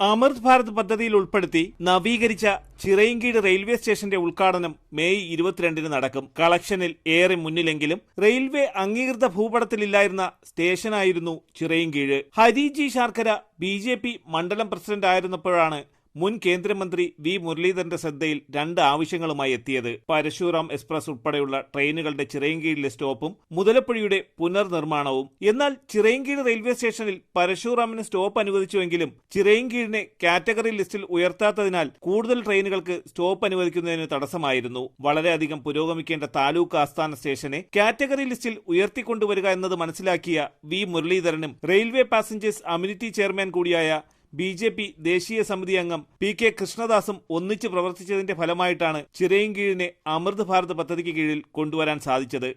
അമൃത് ഭാരത് പദ്ധതിയിൽ ഉൾപ്പെടുത്തി നവീകരിച്ച ചിറയിൻകീട് റെയിൽവേ സ്റ്റേഷന്റെ ഉദ്ഘാടനം മെയ് ഇരുപത്തിരണ്ടിന് നടക്കും. കളക്ഷനിൽ ഏറെ മുന്നിലെങ്കിലും റെയിൽവേ അംഗീകൃത ഭൂപടത്തിലില്ലായിരുന്ന സ്റ്റേഷനായിരുന്നു Chirayinkeezhu. Hariji Sarkara B J P മണ്ഡലം പ്രസിഡന്റ് ആയിരുന്നപ്പോഴാണ് മുൻ കേന്ദ്രമന്ത്രി വി മുരളീധരന്റെ ശ്രദ്ധയിൽ രണ്ട് ആവശ്യങ്ങളുമായി എത്തിയത് പരശുറാം എക്സ്പ്രസ് ഉൾപ്പെടെയുള്ള ട്രെയിനുകളുടെ ചിറയൻകീഴിലെ സ്റ്റോപ്പും മുതലപ്പുഴയുടെ പുനർനിർമ്മാണവും. എന്നാൽ ചിറയൻകീഴ് റെയിൽവേ സ്റ്റേഷനിൽ പരശുറാമിന് സ്റ്റോപ്പ് അനുവദിച്ചുവെങ്കിലും ചിറയൻകീഴിനെ കാറ്റഗറി ലിസ്റ്റിൽ ഉയർത്താത്തതിനാൽ കൂടുതൽ ട്രെയിനുകൾക്ക് സ്റ്റോപ്പ് അനുവദിക്കുന്നതിന് തടസ്സമായിരുന്നു. വളരെയധികം പുരോഗമിക്കേണ്ട താലൂക്ക് ആസ്ഥാന സ്റ്റേഷനെ കാറ്റഗറി ലിസ്റ്റിൽ ഉയർത്തിക്കൊണ്ടുവരിക എന്നത് മനസ്സിലാക്കിയ വി മുരളീധരനും റെയിൽവേ പാസഞ്ചേഴ്സ് അമ്യൂണിറ്റി ചെയർമാൻ കൂടിയായ ബി ജെ പി ദേശീയ സമിതി അംഗം പി കെ കൃഷ്ണദാസും ഒന്നിച്ച് പ്രവർത്തിച്ചതിന്റെ ഫലമായിട്ടാണ് ചിറയൻകീഴിനെ അമൃത് ഭാരത് പദ്ധതിക്ക് കീഴിൽ കൊണ്ടുവരാൻ സാധിച്ചത്.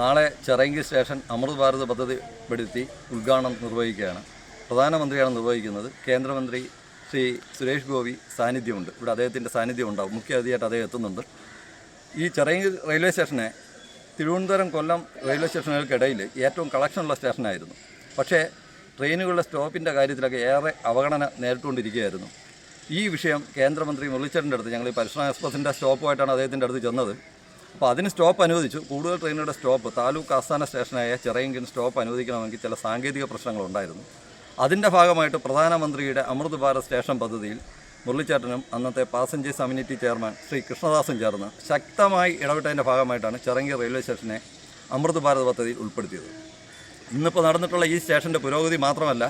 നാളെ ചെറങ്കി സ്റ്റേഷൻ അമൃത് ഭാരത് പദ്ധതി പെടുത്തി ഉദ്ഘാടനം നിർവഹിക്കുകയാണ്. പ്രധാനമന്ത്രിയാണ് നിർവഹിക്കുന്നത്. കേന്ദ്രമന്ത്രി ശ്രീ സുരേഷ് ഗോപി സാന്നിധ്യമുണ്ട്. ഇവിടെ അദ്ദേഹത്തിന്റെ സാന്നിധ്യം ഉണ്ടാവും. മുഖ്യ അതിഥിയായിട്ട് അദ്ദേഹം എത്തുന്നുണ്ട്. ഈ ചെറങ്കി റെയിൽവേ സ്റ്റേഷനെ തിരുവനന്തപുരം കൊല്ലം റെയിൽവേ സ്റ്റേഷനുകൾക്കിടയിൽ ഏറ്റവും കളക്ഷനുള്ള സ്റ്റേഷനായിരുന്നു. പക്ഷേ ട്രെയിനുകളുടെ സ്റ്റോപ്പിന്റെ കാര്യത്തിലൊക്കെ ഏറെ അവഗണന നേരിട്ടുകൊണ്ടിരിക്കുകയായിരുന്നു. ഈ വിഷയം കേന്ദ്രമന്ത്രി മുരളീധരന്റെ അടുത്ത് ഞങ്ങൾ ഈ പരിശ്രമ എക്സ്പ്രസിന്റെ സ്റ്റോപ്പുമായിട്ടാണ് അദ്ദേഹത്തിന്റെ അടുത്ത് ചെന്നത്. അപ്പോൾ അതിന് സ്റ്റോപ്പ് അനുവദിച്ചു. കൂടുതൽ ട്രെയിനുകളുടെ സ്റ്റോപ്പ് താലൂക്ക് ആസ്ഥാന സ്റ്റേഷനായ ചിറയെങ്കിലും സ്റ്റോപ്പ് അനുവദിക്കണമെങ്കിൽ ചില സാങ്കേതിക പ്രശ്നങ്ങളുണ്ടായിരുന്നു. അതിന്റെ ഭാഗമായിട്ട് പ്രധാനമന്ത്രിയുടെ അമൃത് ഭാരത് സ്റ്റേഷൻ പദ്ധതിയിൽ മുരളിച്ചേട്ടനും അന്നത്തെ പാസഞ്ചേഴ്സ് കമ്മ്യൂണിറ്റി ചെയർമാൻ ശ്രീ കൃഷ്ണദാസും ചേർന്ന് ശക്തമായി ഇടപെട്ടതിന്റെ ഭാഗമായിട്ടാണ് ചിറങ്കി റെയിൽവേ സ്റ്റേഷനെ അമൃത് ഭാരത് പദ്ധതിയിൽ ഉൾപ്പെടുത്തിയത്. ഇന്നിപ്പോൾ നടന്നിട്ടുള്ള ഈ സ്റ്റേഷന്റെ പുരോഗതി മാത്രമല്ല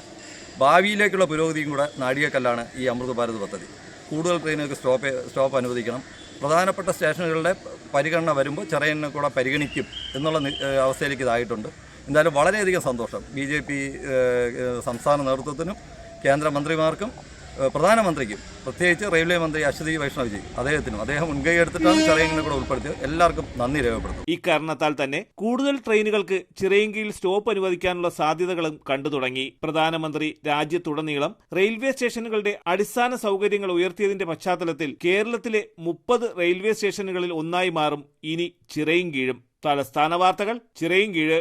ഭാവിയിലേക്കുള്ള പുരോഗതിയും കൂടെ നാഴികക്കല്ലാണ് ഈ അമൃത് ഭാരത് പദ്ധതി. കൂടുതൽ ട്രെയിനുകൾക്ക് സ്റ്റോപ്പ് സ്റ്റോപ്പ് അനുവദിക്കണം. പ്രധാനപ്പെട്ട സ്റ്റേഷനുകളുടെ പരിഗണന വരുമ്പോൾ ചെറിയനെ കൂടെ പരിഗണിക്കും എന്നുള്ള അവസ്ഥയിലേക്ക് ഇതായിട്ടുണ്ട്. എന്തായാലും വളരെയധികം സന്തോഷം. ബി ജെ പി സംസ്ഥാന നേതൃത്വത്തിനും കേന്ദ്രമന്ത്രിമാർക്കും പ്രധാനമന്ത്രിക്കും പ്രത്യേകിച്ച് റെയിൽവേ മന്ത്രി അശ്വതി വൈഷ്ണവ്ജി അദ്ദേഹത്തിനും അദ്ദേഹം മുൻകൈ എടുത്തിട്ടാണ് ചെറിയനെ കൂടെ ഉൾപ്പെടുത്തിയത്. എല്ലാവർക്കും നന്ദി രേഖപ്പെടുത്തും ഇക്കാരണത്താൽ തന്നെ കൂടുതൽ ട്രെയിനുകൾക്ക് ചിറയങ്കിയിൽ സ്റ്റോപ്പ് അനുവദിക്കാനുള്ള സാധ്യതകളും കണ്ടു തുടങ്ങി. പ്രധാനമന്ത്രി രാജ്യത്തുടനീളം റെയിൽവേ സ്റ്റേഷനുകളുടെ അടിസ്ഥാന സൗകര്യങ്ങൾ ഉയർത്തിയതിന്റെ പശ്ചാത്തലത്തിൽ കേരളത്തിലെ മുപ്പത് റെയിൽവേ സ്റ്റേഷനുകളിൽ ഒന്നായി മാറും. ഇനി ചിറയും കീഴും തലസ്ഥാന വാർത്തകൾ ചിറയൻകീഴ്.